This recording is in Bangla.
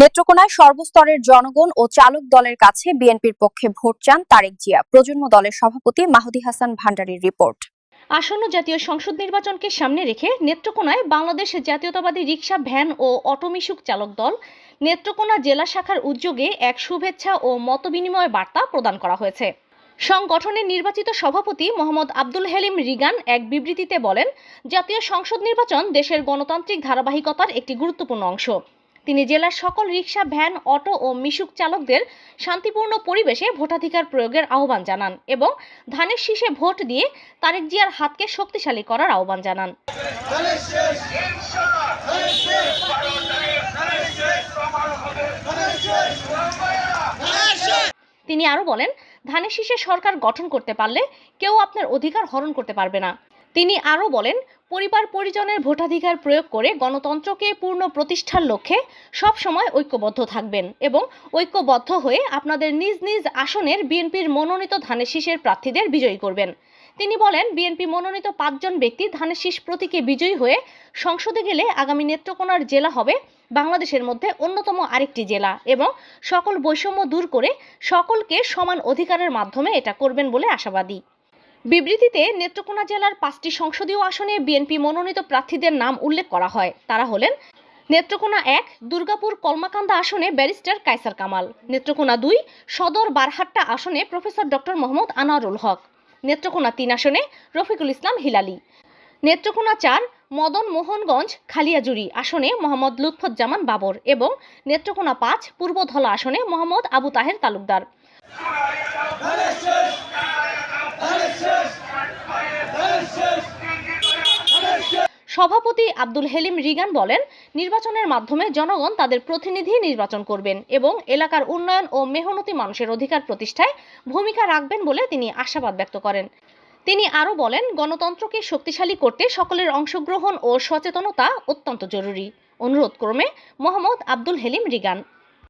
নেত্রকোনায় সর্বস্তরের জনগণ ও চালক দলের কাছে বিএনপির পক্ষে ভোট চান তারেক জিয়া। প্রজন্ম দলের সভাপতি মাহদি হাসান ভান্ডারীর রিপোর্ট। আসন্ন জাতীয় সংসদ নির্বাচনকে সামনে রেখে নেত্রকোনায় বাংলাদেশ জাতীয়তাবাদী রিক্সা, ভ্যান ও অটোমিশুক চালক দল, নেত্রকোনা জেলা শাখার উদ্যোগে এক শুভেচ্ছা ও মতবিনিময় বার্তা প্রদান করা হয়েছে। সংগঠনের নির্বাচিত সভাপতি মোহাম্মদ আব্দুল হেলিম রিগান এক বিবৃতিতে বলেন, জাতীয় সংসদ নির্বাচন দেশের গণতান্ত্রিক ধারাবাহিকতার একটি গুরুত্বপূর্ণ অংশ। তিনি জেলার সকল রিক্সা ভ্যান, অটো ও মিশুক চালকদের শান্তিপূর্ণ পরিবেশে ভোটাধিকার প্রয়োগের আহ্বান জানান এবং ধানের শীষে ভোট দিয়ে তারেক জিয়ার হাতকে শক্তিশালী করার আহ্বান জানান। তিনি আরও বলেন, ধানের শীষে সরকার গঠন করতে পারলে কেউ আপনার অধিকার হরণ করতে পারবে না। তিনি আরও বলেন পরিবার পরিজনের ভোটাধিকার প্রয়োগ করে গণতন্ত্রকে পূর্ণ প্রতিষ্ঠার লক্ষ্যে সব সময় ঐক্যবদ্ধ থাকবেন এবং ঐক্যবদ্ধ হয়ে আপনাদের নিজ নিজ আসনের বিএনপির মনোনীত ধানের শীষের প্রার্থীদের বিজয়ী করবেন। তিনি বলেন, বিএনপি মনোনীত পাঁচজন ব্যক্তি ধানের শীষ প্রতীকে বিজয়ী হয়ে সংসদে গেলে আগামী নেত্রকোনার জেলা হবে বাংলাদেশের মধ্যে অন্যতম আরেকটি জেলা এবং সকল বৈষম্য দূর করে সকলকে সমান অধিকারের মাধ্যমে এটা করবেন বলে আশাবাদী। বিবৃতিতে নেত্রকোনা জেলার পাঁচটি সংসদীয় আসনে বিএনপি মনোনীত প্রার্থীদের নাম উল্লেখ করা হয়। তারা হলেন নেত্রকোনা এক, দুর্গাপুর কলমাকান্দা আসনে ব্যারিস্টার কায়সার কামাল। নেত্রকোনা দুই, সদর বারহাট্টা আসনে প্রফেসর ডক্টর মোহাম্মদ আনোয়ারুল হক। নেত্রকোনা তিন আসনে রফিকুল ইসলাম হিলালি। নেত্রকোনা চার, মদন মোহনগঞ্জ খালিয়াজুরি আসনে মোহাম্মদ লুৎফুজ্জামান বাবর এবং নেত্রকোনা পাঁচ, পূর্বধলা আসনে মোহাম্মদ আবু তাহের তালুকদার। সভাপতি আব্দুল হেলিম রিগান বলেন, নির্বাচনের মাধ্যমে জনগণ তাদের প্রতিনিধি নির্বাচন করবেন এবং এলাকার উন্নয়ন ও মেহনতি মানুষের অধিকার প্রতিষ্ঠায় ভূমিকা রাখবেন বলে তিনি আশাবাদ ব্যক্ত করেন। তিনি আরও বলেন, গণতন্ত্রকে শক্তিশালী করতে সকলের অংশগ্রহণ ও সচেতনতা অত্যন্ত জরুরি। অনুরোধ ক্রমে মোহাম্মদ আব্দুল হেলিম রিগান।